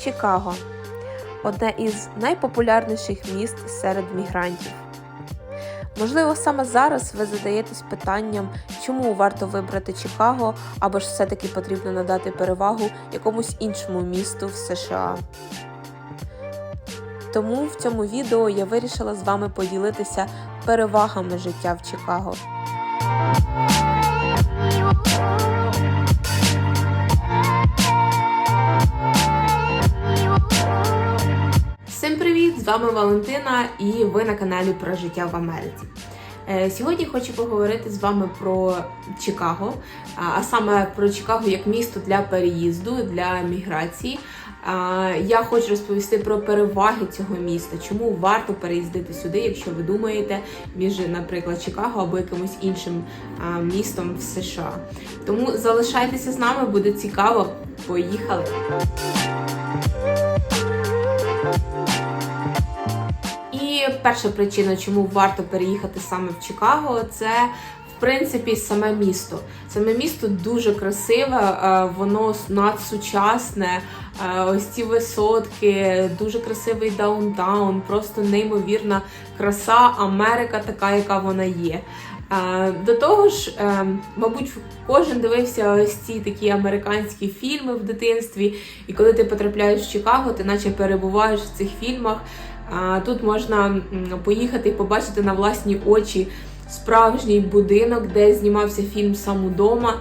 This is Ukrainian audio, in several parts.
Чикаго одне із найпопулярніших міст серед мігрантів. Можливо, саме зараз ви задаєтесь питанням, чому варто вибрати Чикаго, або ж все-таки потрібно надати перевагу якомусь іншому місту в США. Тому в цьому відео я вирішила з вами поділитися перевагами життя в Чикаго. Вами Валентина і ви на каналі про життя в Америці. Е, Сьогодні хочу поговорити з вами про Чикаго, а- саме про Чикаго як місто для переїзду, для міграції. Я хочу розповісти про переваги цього міста, чому варто переїздити сюди, якщо ви думаєте між, наприклад, Чикаго або якимось іншим містом в США. Тому залишайтеся з нами, буде цікаво. Поїхали! Перша причина, чому варто переїхати саме в Чикаго, це в принципі саме місто. Саме місто дуже красиве, е, воно надсучасне. е, Ось ці висотки, дуже красивий даунтаун, просто неймовірна краса, Америка така, яка вона є. Е, До того ж, мабуть, кожен дивився ось ці такі американські фільми в дитинстві, і коли ти потрапляєш в Чикаго, ти наче перебуваєш в цих фільмах. Тут можна поїхати і побачити на власні очі справжній будинок, де знімався фільм сам удома.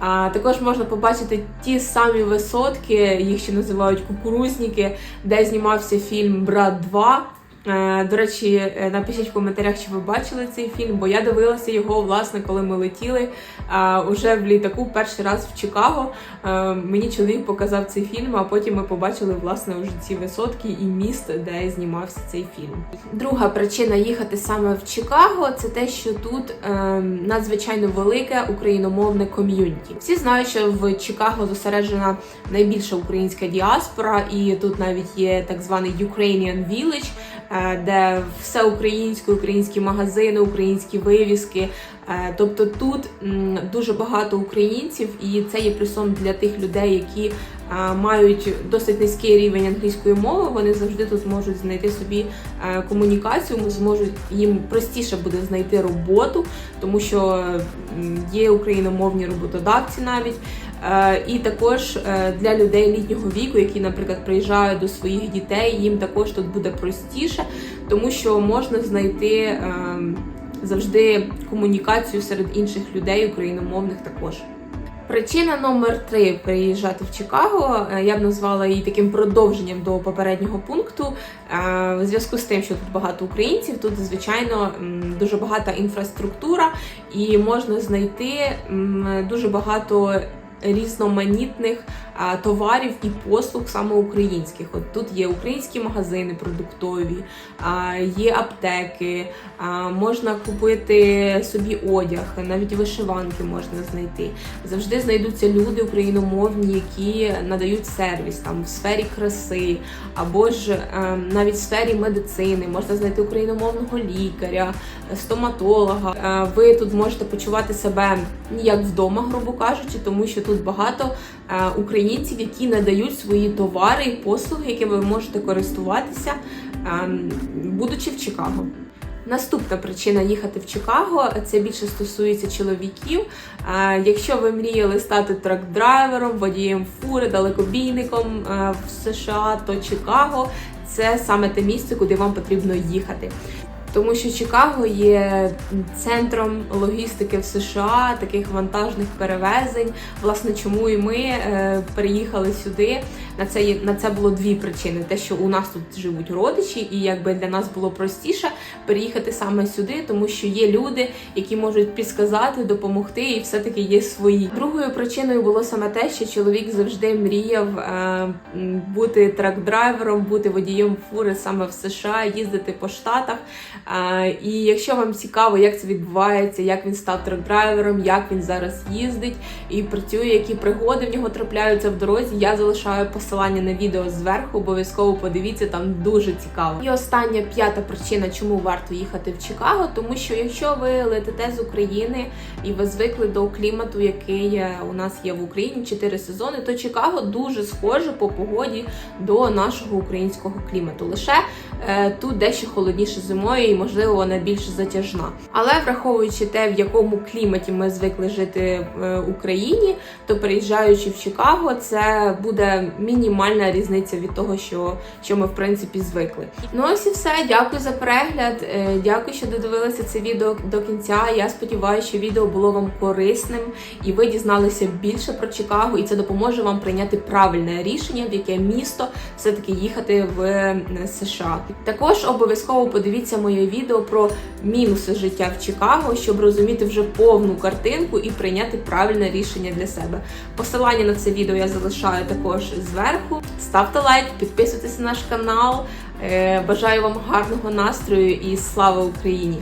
А також можна побачити ті самі висотки, їх ще називають кукурузніки, де знімався фільм Брат 2. Е, До речі, е, напишіть в коментарях, чи ви бачили цей фільм, бо я дивилася його, власне, коли ми летіли а, уже в літаку перший раз в Чикаго. Е, Мені чоловік показав цей фільм, а потім ми побачили власне вже ці висотки і міст, де знімався цей фільм. Друга причина їхати саме в Чикаго це те, що тут е, надзвичайно велике україномовне ком'юніті. Всі знають, що в Чикаго зосереджена найбільша українська діаспора, і тут навіть є так званий Ukrainian Village, е, де все українське, українські магазини, українські вивіски. Е, Тобто тут дуже багато українців, і це є плюсом для тих людей, які е, мають досить низький рівень англійської мови. Вони завжди тут можуть знайти собі е, комунікацію, зможуть їм простіше буде знайти роботу, тому що є україномовні роботодавці навіть. Е, І також е, для людей літнього віку, які, наприклад, приїжджають до своїх дітей, їм також тут буде простіше, тому що можна знайти ем, завжди комунікацію серед інших людей, україномовних також. Причина номер три приїжджати в Чикаго. е, Я б назвала її таким продовженням до попереднього пункту. В зв'язку з тим, що тут багато українців, тут звичайно дуже багата інфраструктура, і можна знайти дуже багато різноманітних товарів і послуг саме українських. От тут є українські магазини продуктові, є аптеки, можна купити собі одяг, навіть вишиванки можна знайти. Завжди знайдуться люди україномовні, які надають сервіс там в сфері краси, або ж е, навіть в сфері медицини. Можна знайти україномовного лікаря, стоматолога. Е, ви тут можете почувати себе як вдома, грубо кажучи, тому що тут багато е, українців, які надають свої товари і послуги, якими ви можете користуватися, е, будучи в Чикаго. Наступна причина їхати в Чикаго це більше стосується чоловіків. Е, Якщо ви мріяли стати трак-драйвером, водієм фури, далекобійником е, в США, то Чикаго це саме те місце, куди вам потрібно їхати. Тому що Чикаго є центром логістики в США, таких вантажних перевезень. Власне, чому і ми е, переїхали сюди. На це на це було дві причини: те, що у нас тут живуть родичі, і якби для нас було простіше переїхати саме сюди, тому що є люди, які можуть підсказати, допомогти, і все-таки є свої. Другою причиною було саме те, що чоловік завжди мріяв е, бути трак-драйвером, бути водієм фури саме в США, їздити по штатах. І якщо вам цікаво, як це відбувається, як він став трек-драйвером, як він зараз їздить і працює, які пригоди в нього трапляються в дорозі, я залишаю посилання на відео зверху. Обов'язково подивіться, там дуже цікаво. І остання п'ята причина, чому варто їхати в Чикаго, тому що якщо ви летите з України і ви звикли до клімату, який е, у нас є в Україні 4 сезони, то Чикаго дуже схоже по погоді до нашого українського клімату. Лише тут дещо холодніше зимою і, можливо, вона більш затяжна. Але враховуючи те, в якому кліматі ми звикли жити в Україні, то переїжджаючи в Чикаго, це буде мінімальна різниця від того, що, що ми в принципі звикли. Ну ось і все. Дякую за перегляд. Е, Дякую, що додивилися це відео до кінця. Я сподіваюся, що відео було вам корисним і ви дізналися більше про Чикаго, і це допоможе вам прийняти правильне рішення, в яке місто все-таки їхати в е, США. Також обов'язково подивіться моє відео про мінуси життя в Чикаго, щоб розуміти вже повну картинку і прийняти правильне рішення для себе. Посилання на це відео я залишаю також зверху. Ставте лайк, підписуйтесь на наш канал. Е, Бажаю вам гарного настрою і слава Україні!